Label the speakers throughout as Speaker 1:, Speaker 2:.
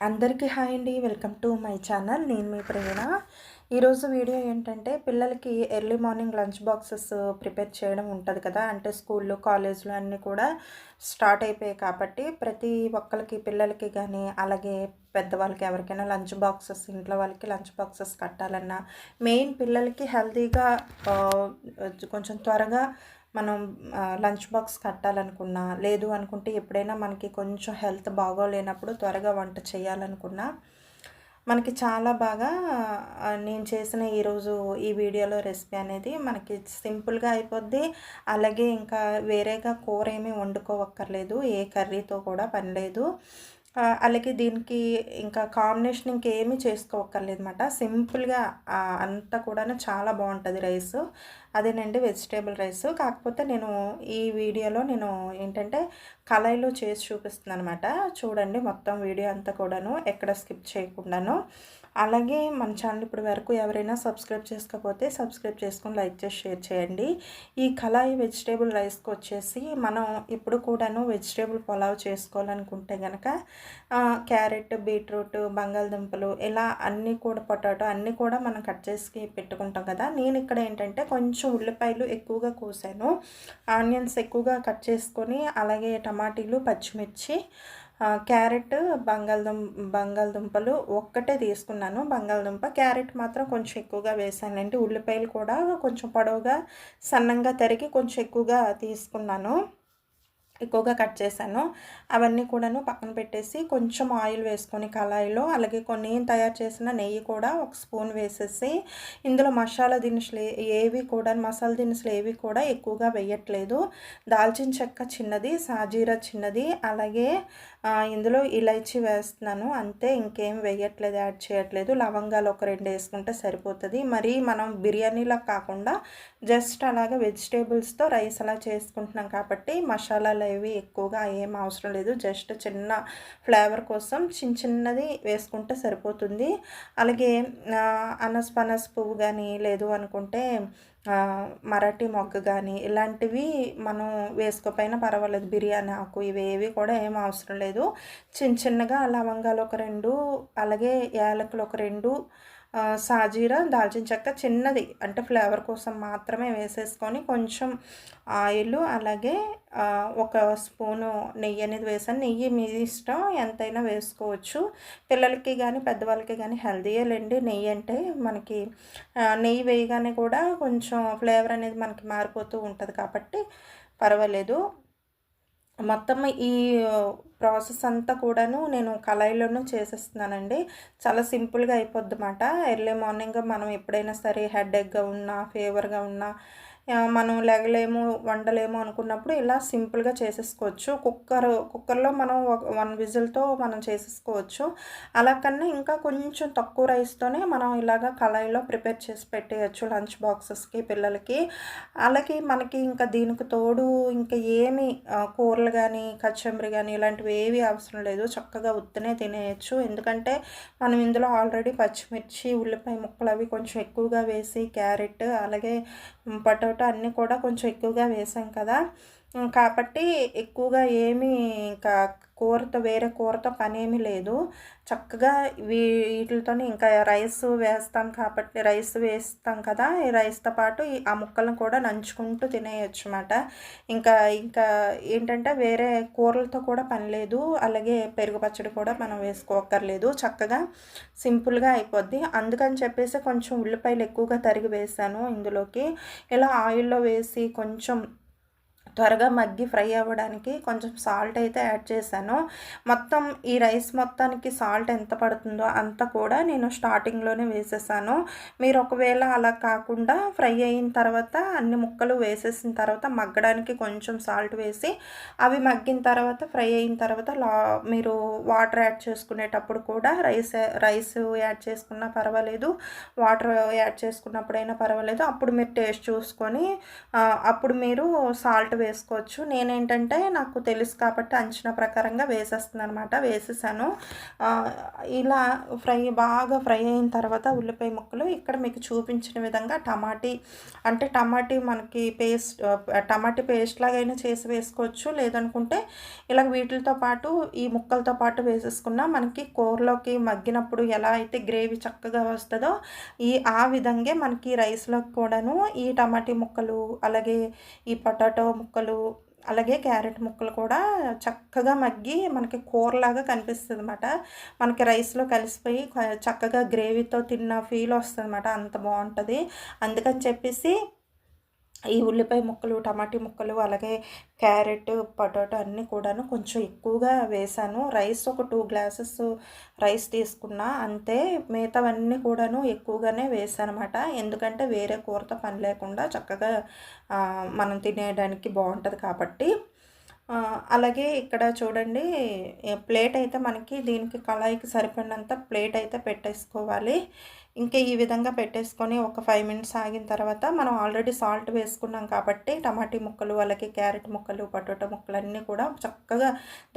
Speaker 1: అందరికీ హాయ్ అండి. Welcome to my channel. నేను మీ ప్రేరణ ఈరోజు వీడియో ఏంటంటే పిల్లలకి early morning lunch boxes prepare చేయడం ఉంటుంది కదా. అంటే స్కూల్లో కాలేజ్లో అన్నీ కూడా స్టార్ట్ అయిపోయాయి కాబట్టి ప్రతి ఒక్కరికి పిల్లలకి కానీ అలాగే పెద్దవాళ్ళకి ఎవరికైనా లంచ్ బాక్సెస్ ఇంట్లో వాళ్ళకి లంచ్ బాక్సెస్ కట్టాలన్నా మెయిన్ పిల్లలకి హెల్తీగా కొంచెం త్వరగా మనం లంచ్ బాక్స్ కట్టాలనుకున్నా లేదు అనుకుంటే ఎప్పుడైనా మనకి కొంచెం హెల్త్ బాగోలేనప్పుడు త్వరగా వంట చేయాలనుకున్నా మనకి చాలా బాగా నేను చేసిన ఈరోజు ఈ వీడియోలో రెసిపీ అనేది మనకి సింపుల్గా అయిపోద్ది. అలాగే ఇంకా వేరేగా కూర ఏమీ వండుకోవక్కర్లేదు ఏ కర్రీతో కూడా పని లేదు. అలాగే దీనికి ఇంకా కాంబినేషన్ ఇంకేమీ చేసుకోవక్కర్లేదు అనమాట సింపుల్గా అంతా కూడా చాలా బాగుంటుంది రైస్. అదేనండి వెజిటేబుల్ రైస్. కాకపోతే నేను ఈ వీడియోలో నేను ఏంటంటే కళాయిలో చేసి చూపిస్తున్నాను అనమాట చూడండి మొత్తం వీడియో అంతా కూడాను ఎక్కడ స్కిప్ చేయకుండాను. అలాగే మన ఛానల్ ఇప్పుడు వరకు ఎవరైనా సబ్స్క్రైబ్ చేసుకోకపోతే సబ్స్క్రైబ్ చేసుకొని లైక్ చేసి షేర్ చేయండి. ఈ కళాయి వెజిటేబుల్ రైస్కి వచ్చేసి మనం ఇప్పుడు కూడాను వెజిటేబుల్ పొలావ్ చేసుకోవాలనుకుంటే కనుక క్యారెట్ బీట్రూట్ బంగాళదుంపలు ఇలా అన్నీ కూడా పొటాటో అన్నీ కూడా మనం కట్ చేసి పెట్టుకుంటాం కదా. నేను ఇక్కడ ఏంటంటే కొంచెం ఉల్లిపాయలు ఎక్కువగా కోసాను. ఆనియన్స్ ఎక్కువగా కట్ చేసుకొని అలాగే టమాటీలు పచ్చిమిర్చి క్యారెట్ బంగాళదుం బంగాళదుంపలు ఒక్కటే తీసుకున్నాను. బంగాళదుంప క్యారెట్ మాత్రం కొంచెం ఎక్కువగా వేసానండి ఉల్లిపాయలు కూడా కొంచెం పొడవుగా సన్నంగా తరిగి కొంచెం ఎక్కువగా తీసుకున్నాను. ఎక్కువగా కట్ చేశాను. అవన్నీ కూడాను పక్కన పెట్టేసి కొంచెం ఆయిల్ వేసుకొని కళాయిలో అలాగే కొన్ని తయారు చేసిన నెయ్యి కూడా ఒక స్పూన్ వేసేసి ఇందులో మసాలా దినుసులు ఏవి కూడా మసాలా దినుసులు ఏవి కూడా ఎక్కువగా వేయట్లేదు. దాల్చిన చెక్క చిన్నది సాజీరా చిన్నది అలాగే ఇందులో ఇలైచి వేస్తున్నాను. అంతే ఇంకేం వేయట్లేదు యాడ్ చేయట్లేదు. లవంగాలు ఒక రెండు వేసుకుంటే సరిపోతుంది. మరి మనం బిర్యానీలా కాకుండా జస్ట్ అలాగే వెజిటేబుల్స్తో రైస్ అలా చేసుకుంటున్నాం కాబట్టి మసాలాలు ఇవి ఎక్కువగా ఏం అవసరం లేదు. జస్ట్ చిన్న ఫ్లేవర్ కోసం చిన్న చిన్నది వేసుకుంటే సరిపోతుంది. అలాగే అనస్ పనస్ పువ్వు కానీ లేదు అనుకుంటే మరాఠీ మొగ్గ కానీ ఇలాంటివి మనం వేసుకోపోయినా పర్వాలేదు. బిర్యానీ ఆకు ఇవేవి కూడా ఏం అవసరం లేదు. చిన్న చిన్నగా లవంగాలు ఒక రెండు అలాగే యాలకులు ఒక రెండు సాజీరా దాల్చిన చెక్క చిన్నది అంటే ఫ్లేవర్ కోసం మాత్రమే వేసేసుకొని కొంచెం ఆయిల్ అలాగే ఒక స్పూను నెయ్యి అనేది వేసాను. నెయ్యి మీ ఇష్టం ఎంతైనా వేసుకోవచ్చు. పిల్లలకి కానీ పెద్దవాళ్ళకి కానీ హెల్దీయేలేండి నెయ్యి అంటే మనకి నెయ్యి వేయగానే కూడా కొంచెం ఫ్లేవర్ అనేది మనకి మారిపోతూ ఉంటుంది కాబట్టి పర్వాలేదు. మొత్తం ఈ ప్రాసెస్ అంతా కూడాను నేను కళాయిలోనూ చేసేస్తున్నానండి. చాలా సింపుల్గా అయిపోద్ది అన్నమాట ఎర్లీ మార్నింగ్ మనం ఎప్పుడైనా సరే హెడ్ఏక్గా ఉన్నా ఫీవర్గా ఉన్నా మనం లెగలేము వండలేము అనుకున్నప్పుడు ఇలా సింపుల్గా చేసేసుకోవచ్చు. కుక్కర్ కుక్కర్లో మనం వన్ విజిల్తో మనం చేసేసుకోవచ్చు. అలా కన్నా ఇంకా కొంచెం తక్కువ రైస్తోనే మనం ఇలాగ కళాయిలో ప్రిపేర్ చేసి పెట్టేయచ్చు లంచ్ బాక్సెస్కి పిల్లలకి. అలాగే మనకి ఇంకా దీనికి తోడు ఇంకా ఏమి కూరలు కానీ కచ్చంబరి కానీ ఇలాంటివి ఏవి అవసరం లేదు. చక్కగా ఉత్తనే తినేయచ్చు. ఎందుకంటే మనం ఇందులో ఆల్రెడీ పచ్చిమిర్చి ఉల్లిపాయ ముక్కలు అవి కొంచెం ఎక్కువగా వేసి క్యారెట్ అలాగే పొటాటో అన్నీ కూడా కొంచెం ఎక్కువగా వేసాం కదా. కాబట్టి ఎక్కువగా ఏమీ ఇంకా కూరతో వేరే కూరతో పని ఏమీ లేదు. చక్కగా వీటితోనే ఇంకా రైస్ వేస్తాం కాబట్టి రైస్ వేస్తాం కదా ఈ రైస్తో పాటు ఈ ఆ ముక్కలను కూడా నంచుకుంటూ తినేయచ్చు అన్నమాట ఇంకా ఇంకా ఏంటంటే వేరే కూరలతో కూడా పని లేదు. అలాగే పెరుగు పచ్చడి కూడా మనం వేసుకోక్కర్లేదు. చక్కగా సింపుల్గా అయిపోద్ది. అందుకని చెప్పేసి కొంచెం ఉల్లిపాయలు ఎక్కువగా తరిగి వేసాను ఇందులోకి. ఇలా ఆయిల్లో వేసి కొంచెం త్వరగా మగ్గి ఫ్రై అవ్వడానికి కొంచెం సాల్ట్ అయితే యాడ్ చేశాను. మొత్తం ఈ రైస్ మొత్తానికి సాల్ట్ ఎంత పడుతుందో అంత కూడా నేను స్టార్టింగ్లోనే వేసేసాను. మీరు ఒకవేళ అలా కాకుండా ఫ్రై అయిన తర్వాత అన్ని ముక్కలు వేసేసిన తర్వాత మగ్గడానికి కొంచెం సాల్ట్ వేసి అవి మగ్గిన తర్వాత ఫ్రై అయిన తర్వాత లా మీరు వాటర్ యాడ్ చేసుకునేటప్పుడు కూడా రైస్ రైస్ యాడ్ చేసుకున్నా పర్వాలేదు వాటర్ యాడ్ చేసుకున్నప్పుడైనా పర్వాలేదు. అప్పుడు మీరు టేస్ట్ చూసుకొని అప్పుడు మీరు సాల్ట్ వేసుకోవచ్చు. నేనేంటంటే నాకు తెలుసు కాబట్టి అంచనా ప్రకారంగా వేసేస్తుంది అనమాట వేసేసాను ఇలా ఫ్రై బాగా ఫ్రై అయిన తర్వాత ఉల్లిపాయ ముక్కలు ఇక్కడ మీకు చూపించిన విధంగా టమాటీ అంటే టమాటీ మనకి పేస్ట్ టమాటీ పేస్ట్ లాగైనా చేసి వేసుకోవచ్చు. లేదనుకుంటే ఇలా వీటితో పాటు ఈ ముక్కలతో పాటు వేసేసుకున్నా మనకి కూరలోకి మగ్గినప్పుడు ఎలా అయితే గ్రేవీ చక్కగా వస్తుందో ఈ ఆ విధంగా మనకి రైస్లో కూడాను ఈ టమాటీ ముక్కలు అలాగే ఈ పొటాటో ముక్కలు ముక్కలు అలాగే క్యారెట్ ముక్కలు కూడా చక్కగా మగ్గి మనకి కూరలాగా కనిపిస్తుంది అనమాట మనకి రైస్లో కలిసిపోయి చక్కగా గ్రేవీతో తిన్న ఫీల్ వస్తుంది అనమాట అంత బాగుంటుంది. అందుకని చెప్పేసి ఈ ఉల్లిపాయ ముక్కలు టమాటీ ముక్కలు అలాగే క్యారెట్ పొటాటో అన్నీ కూడాను కొంచెం ఎక్కువగా వేసాను. రైస్ ఒక టూ గ్లాసెస్ రైస్ తీసుకున్నా అంతే మిగతావన్నీ కూడాను ఎక్కువగానే వేసాను అనమాట ఎందుకంటే వేరే కూరతో పని లేకుండా చక్కగా మనం తినేయడానికి బాగుంటుంది కాబట్టి. అలాగే ఇక్కడ చూడండి ప్లేట్ అయితే మనకి దీనికి కళాయికి సరిపడినంత ప్లేట్ అయితే పెట్టేసుకోవాలి. ఇంకా ఈ విధంగా పెట్టేసుకొని ఒక ఫైవ్ మినిట్స్ ఆగిన తర్వాత మనం ఆల్రెడీ సాల్ట్ వేసుకున్నాం కాబట్టి టమాటీ ముక్కలు అలాగే క్యారెట్ ముక్కలు పొటాటో ముక్కలు అన్నీ కూడా చక్కగా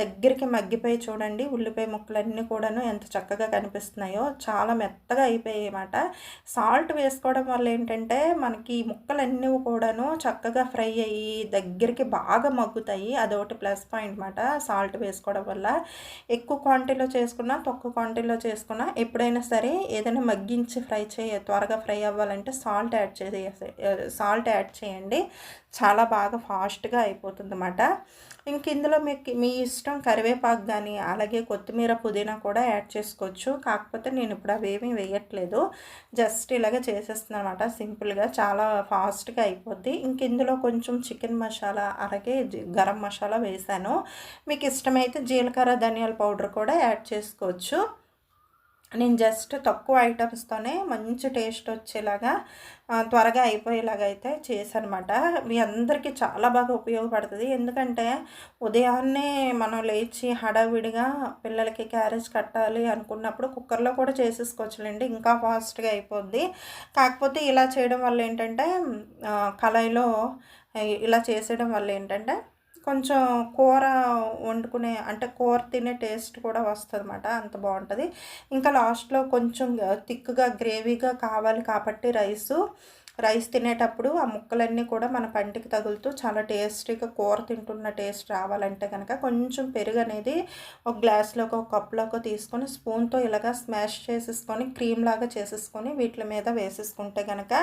Speaker 1: దగ్గరికి మగ్గిపోయి చూడండి ఉల్లిపాయ ముక్కలన్నీ కూడాను ఎంత చక్కగా కనిపిస్తున్నాయో చాలా మెత్తగా అయిపోయాయి అన్నమాట. సాల్ట్ వేసుకోవడం వల్ల ఏంటంటే మనకి ముక్కలన్నీ కూడాను చక్కగా ఫ్రై అయ్యి దగ్గరికి బాగా మగ్గుతాయి అదొకటి ప్లస్ పాయింట్ అనమాట సాల్ట్ వేసుకోవడం వల్ల. ఎక్కువ క్వాంటిటీలో చేసుకున్నా తక్కువ క్వాంటిటీలో చేసుకున్నా ఎప్పుడైనా సరే ఏదైనా మగ్గించి మంచి ఫ్రై చేయ త్వరగా ఫ్రై అవ్వాలంటే సాల్ట్ యాడ్ చేసే సాల్ట్ యాడ్ చేయండి. చాలా బాగా ఫాస్ట్గా అయిపోతుంది అన్నమాట ఇంక ఇందులో మీకు మీ ఇష్టం కరివేపాకు కానీ అలాగే కొత్తిమీర పుదీనా కూడా యాడ్ చేసుకోవచ్చు. కాకపోతే నేను ఇప్పుడు అవేమీ వేయట్లేదు. జస్ట్ ఇలాగ చేసేస్తున్నాను అనమాట సింపుల్గా చాలా ఫాస్ట్గా అయిపోద్ది. ఇంక ఇందులో కొంచెం చికెన్ మసాలా అలాగే గరం మసాలా వేసాను. మీకు ఇష్టమైతే జీలకర్ర ధనియాల పౌడర్ కూడా యాడ్ చేసుకోవచ్చు. నేను జస్ట్ తక్కువ ఐటమ్స్తోనే మంచి టేస్ట్ వచ్చేలాగా త్వరగా అయిపోయేలాగా అయితే చేశానమాట. మీ అందరికీ చాలా బాగా ఉపయోగపడుతుంది. ఎందుకంటే ఉదయాన్నే మనం లేచి హడావిడిగా పిల్లలకి క్యారేజ్ కట్టాలి అనుకున్నప్పుడు కుక్కర్లో కూడా చేసేసుకోవచ్చులేండి ఇంకా ఫాస్ట్గా అయిపోద్ది. కాకపోతే ఇలా చేయడం వల్ల ఏంటంటే కళాయిలో ఇలా చేసేయడం వల్ల ఏంటంటే కొంచెం కూర వండుకునే అంటే కూర తినే టేస్ట్ కూడా వస్తుంది అనమాట అంత బాగుంటుంది. ఇంకా లాస్ట్లో కొంచెం థిక్గా గ్రేవీగా కావాలి కాబట్టి రైసు రైస్ తినేటప్పుడు ఆ ముక్కలన్నీ కూడా మన పంటికి తగులుతూ చాలా టేస్టీగా కూర తింటున్న టేస్ట్ రావాలంటే కనుక కొంచెం పెరుగు అనేది ఒక గ్లాస్లోకి ఒక కప్లోకి తీసుకొని స్పూన్తో ఇలాగా స్మాష్ చేసేసుకొని క్రీమ్ లాగా చేసేసుకొని వీటి మీద వేసేసుకుంటే కనుక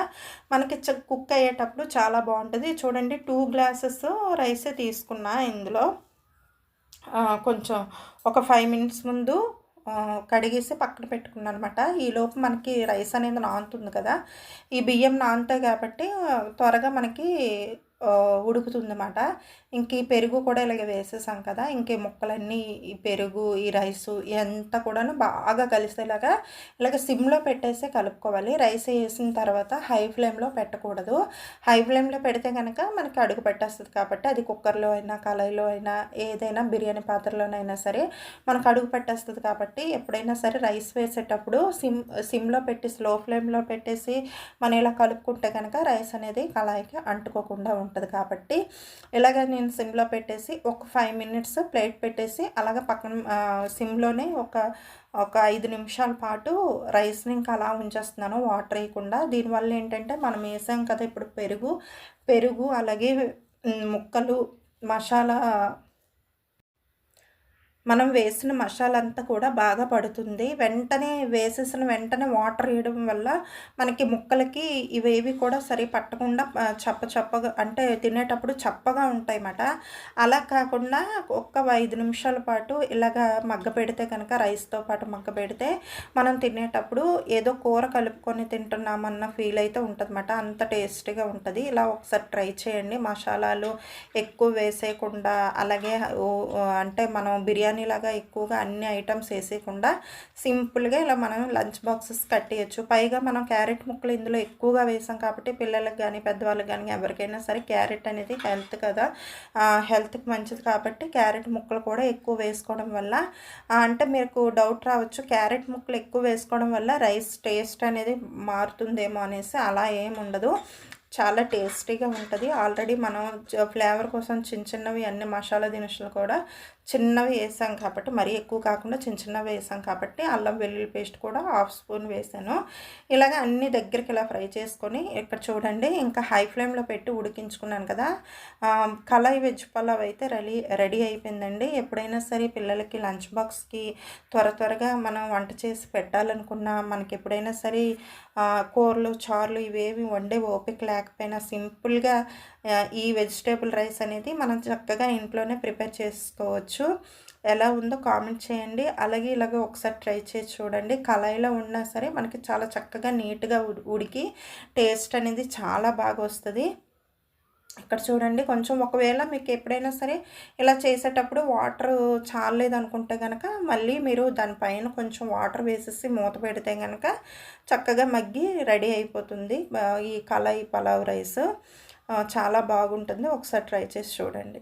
Speaker 1: మనకి కుక్ అయ్యేటప్పుడు చాలా బాగుంటుంది. చూడండి టూ గ్లాసెస్ రైసే తీసుకున్నా ఇందులో. కొంచెం ఒక ఫైవ్ మినిట్స్ ముందు కడిగేసి పక్కన పెట్టుకున్నాను అనమాట ఈలోపు మనకి రైస్ అనేది నానుతుంది కదా. ఈ బియ్యం నానుతాయి కాబట్టి త్వరగా మనకి ఉడుకుతుందన్నమాట. ఇంక ఈ పెరుగు కూడా ఇలాగ వేసేసాం కదా ఇంక ముక్కలన్నీ ఈ పెరుగు ఈ రైసు ఎంత కూడాను బాగా కలిసేలాగా ఇలాగ సిమ్లో పెట్టేసి కలుపుకోవాలి. రైస్ వేసిన తర్వాత హై ఫ్లేమ్లో పెట్టకూడదు. హై ఫ్లేమ్లో పెడితే కనుక మనకి అడుగు పెట్టేస్తుంది కాబట్టి అది కుక్కర్లో అయినా కళాయిలో అయినా ఏదైనా బిర్యానీ పాత్రలోనైనా సరే మనకు అడుగు పెట్టేస్తుంది కాబట్టి ఎప్పుడైనా సరే రైస్ వేసేటప్పుడు సిమ్ సిమ్లో పెట్టి స్లో ఫ్లేమ్లో పెట్టేసి మనం ఇలా కలుపుకుంటే కనుక రైస్ అనేది కళాయికి అంటుకోకుండా ఉంటుంది. ఉంటుంది కాబట్టి ఇలాగ నేను సిమ్లో పెట్టేసి ఒక ఫైవ్ మినిట్స్ ప్లేట్ పెట్టేసి అలాగ పక్కన సిమ్లోనే ఒక ఒక ఐదు నిమిషాల పాటు రైస్ని ఇంకా అలా ఉంచేస్తున్నాను వాటర్ వేయకుండా. దీనివల్ల ఏంటంటే మనం వేసాం కదా ఇప్పుడు పెరుగు పెరుగు అలాగే ముక్కలు మసాలా మనం వేసిన మసాలంతా కూడా బాగా పడుతుంది. వెంటనే వేసేసిన వెంటనే వాటర్ వేయడం వల్ల మనకి ముక్కలకి ఇవేవి కూడా సరి పట్టకుండా చప్ప చప్పగా అంటే తినేటప్పుడు చప్పగా ఉంటాయి అన్నమాట అలా కాకుండా ఒక్క ఐదు నిమిషాల పాటు ఇలాగా మగ్గ పెడితే కనుక రైస్తో పాటు మగ్గ పెడితే మనం తినేటప్పుడు ఏదో కూర కలుపుకొని తింటున్నామన్న ఫీల్ అయితే ఉంటుందన్నమాట. అంత టేస్టీగా ఉంటుంది. ఇలా ఒకసారి ట్రై చేయండి. మసాలాలు ఎక్కువ వేసేయకుండా అలాగే అంటే మనం బిర్యానీ లాగా ఎక్కువగా అన్ని ఐటమ్స్ వేసేయకుండా సింపుల్గా ఇలా మనం లంచ్ బాక్సెస్ కట్టేయచ్చు. పైగా మనం క్యారెట్ ముక్కలు ఇందులో ఎక్కువగా వేసాం కాబట్టి పిల్లలకు కానీ పెద్దవాళ్ళకి కానీ ఎవరికైనా సరే క్యారెట్ అనేది హెల్త్ కదా. హెల్త్కి మంచిది కాబట్టి క్యారెట్ ముక్కలు కూడా ఎక్కువ వేసుకోవడం వల్ల అంటే మీకు డౌట్ రావచ్చు. క్యారెట్ ముక్కలు ఎక్కువ వేసుకోవడం వల్ల రైస్ టేస్ట్ అనేది మారుతుందేమో అనేసి అలా ఏం ఉండదు. చాలా టేస్టీగా ఉంటుంది. ఆల్రెడీ మనం ఫ్లేవర్ కోసం చిన్న చిన్నవి అన్ని మసాలా దినుసులు కూడా చిన్నవి వేసాం కాబట్టి మరీ ఎక్కువ కాకుండా చిన్న చిన్నవి వేసాం కాబట్టి అల్లం వెల్లుల్లి పేస్ట్ కూడా హాఫ్ స్పూన్ వేసాను. ఇలాగ అన్ని దగ్గరికి ఇలా ఫ్రై చేసుకొని ఇక్కడ చూడండి ఇంకా హై ఫ్లేమ్లో పెట్టి ఉడికించుకున్నాను కదా. కళాయి వెజ్ పలావ్ అయితే రెడీ రెడీ అయిపోయిందండి. ఎప్పుడైనా సరే పిల్లలకి లంచ్ బాక్స్కి త్వర త్వరగా మనం వంట చేసి పెట్టాలనుకున్నా మనకి ఎప్పుడైనా సరే కూరలు చారులు ఇవేవి వండే ఓపిక లేకపోయినా సింపుల్గా ఈ వెజిటేబుల్ రైస్ అనేది మనం చక్కగా ఇంట్లోనే ప్రిపేర్ చేసుకోవచ్చు. ఎలా ఉందో కామెంట్ చేయండి. అలాగే ఇలాగ ఒకసారి ట్రై చేసి చూడండి. కళాయిలో ఉన్నా సరే మనకి చాలా చక్కగా నీట్గా ఉడికి టేస్ట్ అనేది చాలా బాగా వస్తుంది. ఇక్కడ చూడండి కొంచెం ఒకవేళ మీకు ఎప్పుడైనా సరే ఇలా చేసేటప్పుడు వాటర్ చాలలేదు అనుకుంటే కనుక మళ్ళీ మీరు దానిపైన కొంచెం వాటర్ వేసేసి మూత పెడితే కనుక చక్కగా మగ్గి రెడీ అయిపోతుంది. ఈ కళాయి పలావ్ రైస్. చాలా బాగుంటుంది. ఒకసారి ట్రై చేసి చూడండి.